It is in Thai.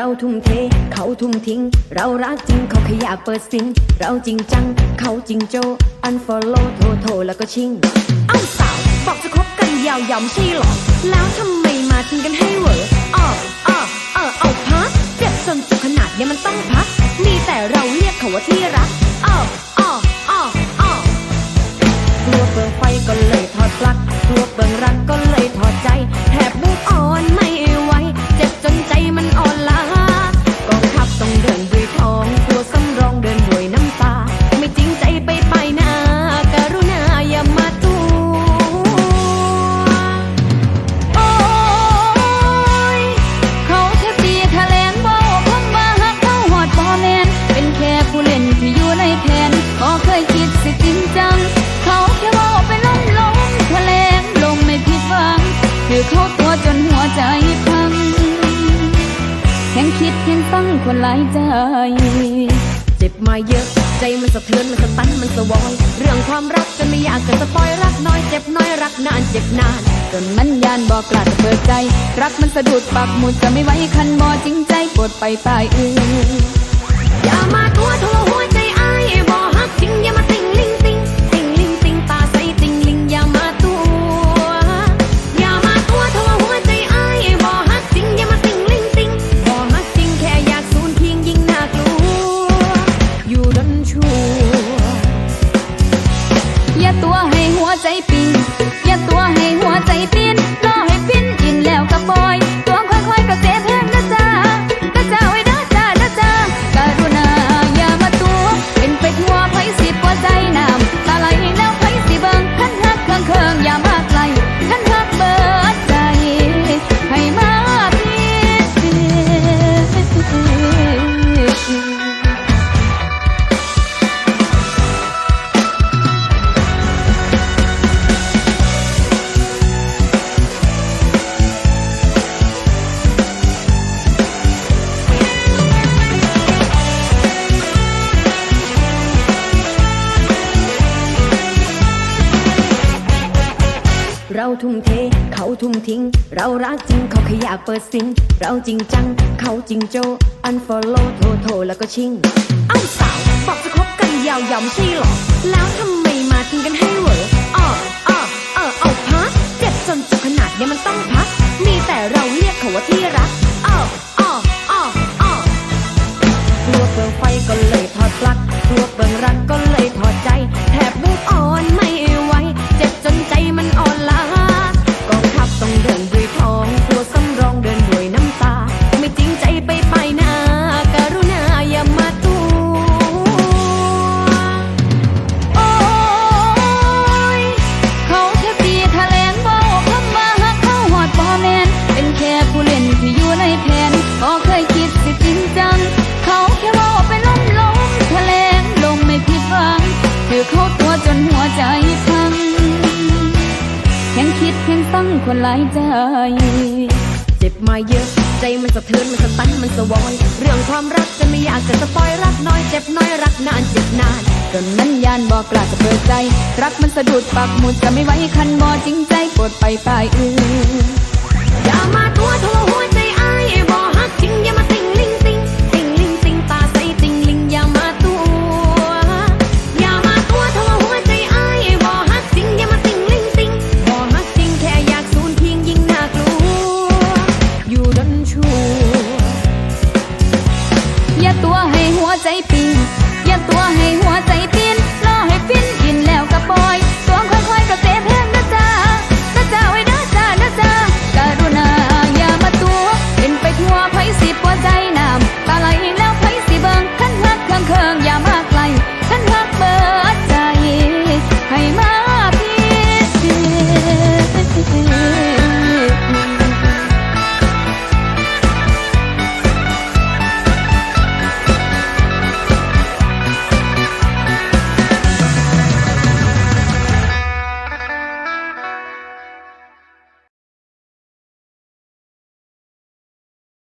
เราทุ่มเท เขาทุ่มทิ้ง เรารักจริงเขาขยะเปิดซิงเราจริงจัง เขาจริงโจอันฟอลโล่โทรโทรแล้วก็ชิง เอ้าสาว บอกจะคบกันยาวยำใช่หรอ แล้วทำไมมาทิ้งกันให้เหวออ้ออ้อ คนหลายใจ เจ็บมาเยอะ ใจมันสะเทือนมันสะตันมันสะวอย เรื่องความรักจนไม่อยากจะสปอยรักน้อยเจ็บน้อยรักนานเจ็บนานจนมันยานบอกกล้าจะเปิดใจ รักมันสะดุดปักหมุดจะไม่ไว้คันบอจริงใจปวดไปปลายอื่นอย่ามาตัวทัวหัวใจไอ้บอ เราทุ่มเท เขาทุ่มทิ้ง เรารักจริงเขาขยะเปิดสิงเราจริงจัง เขาจริงโจอันฟอลโล่โทรโทรแล้วก็ชิงเอ้าสาวบอกจะคบกันยาวยำใช่หรอ แล้วทำไมมาทิ้งกันให้เหวอ คนหลายใจ เจ็บมาเยอะ ใจมันสะเทือนมันสะตันมันสะวอยเรื่องความรักจะไม่อยากจะสปอยรักน้อยเจ็บน้อยรักนานเจ็บนานจนนั้นยานบอกกล้าจะเปิดใจ รักมันสะดุดปากหมุดจะไม่ไว้คันบอจริงใจปวดไปปลายอื่นอย่ามาตัวทัว